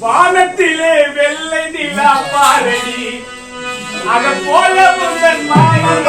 வானத்திலே வெள்ளை நிலா பாரடி அத போல முந்தன் மாயன்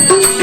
வானத்திலே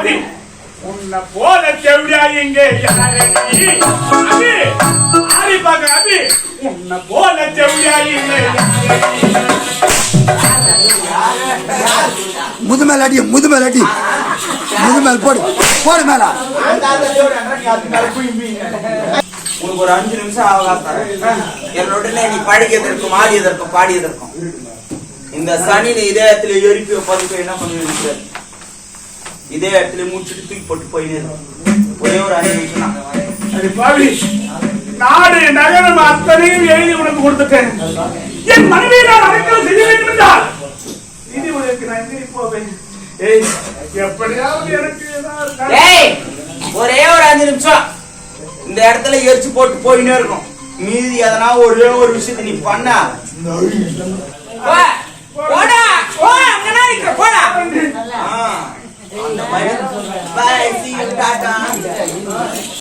பாதி. உன்னை போல செவிடா இங்கே யாரடி அபி ஆரி பாக்க அபி. உன்னை போல செவிடா இங்கே முதுமேல் அடி முதுமேல் அடி முதுமேல் போடு போடு மேல. உனக்கு ஒரு அஞ்சு நிமிஷம் அவகாசம் என்னுடனே நீ படிக்கிறதற்கும் ஆடியதற்கும் பாடியதற்கும். இந்த சனி நீ இதே இடத்துல எரிப்பி பதிப்பு என்ன பண்ணுவீங்க இதே இடத்துல முடிச்சுட்டு தூக்கி போட்டு இரு. ஒரே ஒரு அஞ்சு நிமிஷம் தான் அடி பாவி நாடு நகரம் அத்தனையும் எழுதி உனக்கு கொடுத்துட்டேன். என் மனைவியை நான் அடைக்கலம் செய்ய வேண்டும் என்றால் இது உனக்கு நான் எங்கே போவேன்? ஏய் எப்படியாவது எனக்கு ஏய் ஒரே ஒரு அஞ்சு நிமிஷம். இந்த இடத்துல எரிச்சு போட்டு போயினே இருக்கும். மீதி எதனா ஒரே ஒரு விஷயத்தை நீ பண்ண. Obrigada.